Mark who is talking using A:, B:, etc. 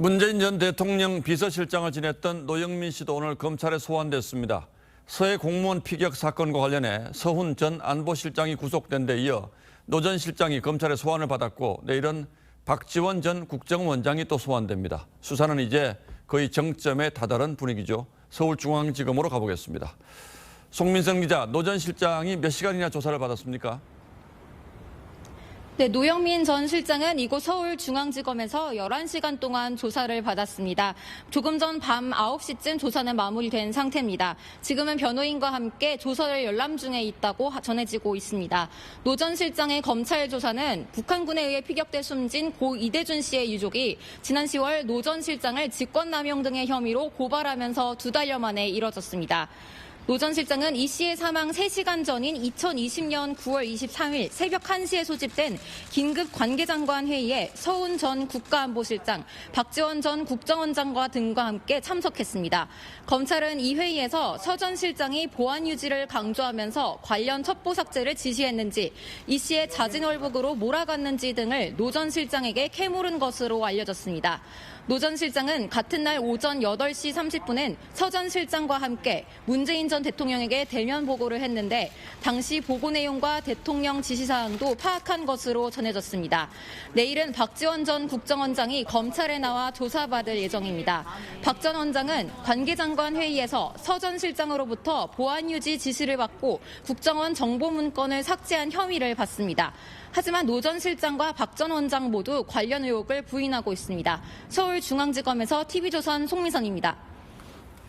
A: 문재인 전 대통령 비서실장을 지냈던 노영민 씨도 오늘 검찰에 소환됐습니다. 서해 공무원 피격 사건과 관련해 서훈 전 안보실장이 구속된 데 이어 노 전 실장이 검찰에 소환을 받았고 내일은 박지원 전 국정원장이 또 소환됩니다. 수사는 이제 거의 정점에 다다른 분위기죠. 서울중앙지검으로 가보겠습니다. 송민성 기자, 노 전 실장이 몇 시간이나 조사를 받았습니까?
B: 네, 노영민 전 실장은 이곳 서울중앙지검에서 11시간 동안 조사를 받았습니다. 조금 전 밤 9시쯤 조사는 마무리된 상태입니다. 지금은 변호인과 함께 조서를 열람 중에 있다고 하- 전해지고 있습니다. 노 전 실장의 검찰 조사는 북한군에 의해 피격돼 숨진 고 이대준 씨의 유족이 지난 10월 노 전 실장을 직권남용 등의 혐의로 고발하면서 두 달여 만에 이뤄졌습니다. 노 전 실장은 이 씨의 사망 3시간 전인 2020년 9월 23일 새벽 1시에 소집된 긴급 관계장관 회의에 서훈 전 국가안보실장, 박지원 전 국정원장과 등과 함께 참석했습니다. 검찰은 이 회의에서 서 전 실장이 보안 유지를 강조하면서 관련 첩보 삭제를 지시했는지, 이 씨의 자진 월북으로 몰아갔는지 등을 노 전 실장에게 캐물은 것으로 알려졌습니다. 노 전 실장은 같은 날 오전 8시 30분엔 서 전 실장과 함께 문재인 전 대통령에게 대면 보고를 했는데 당시 보고 내용과 대통령 지시사항도 파악한 것으로 전해졌습니다. 내일은 박지원 전 국정원장이 검찰에 나와 조사받을 예정입니다. 박 전 원장은 관계장관 회의에서 서전 실장으로부터 보안 유지 지시를 받고 국정원 정보 문건을 삭제한 혐의를 받습니다. 하지만 노 전 실장과 박 전 원장 모두 관련 의혹을 부인하고 있습니다. 서울중앙지검에서 TV조선 송미선입니다.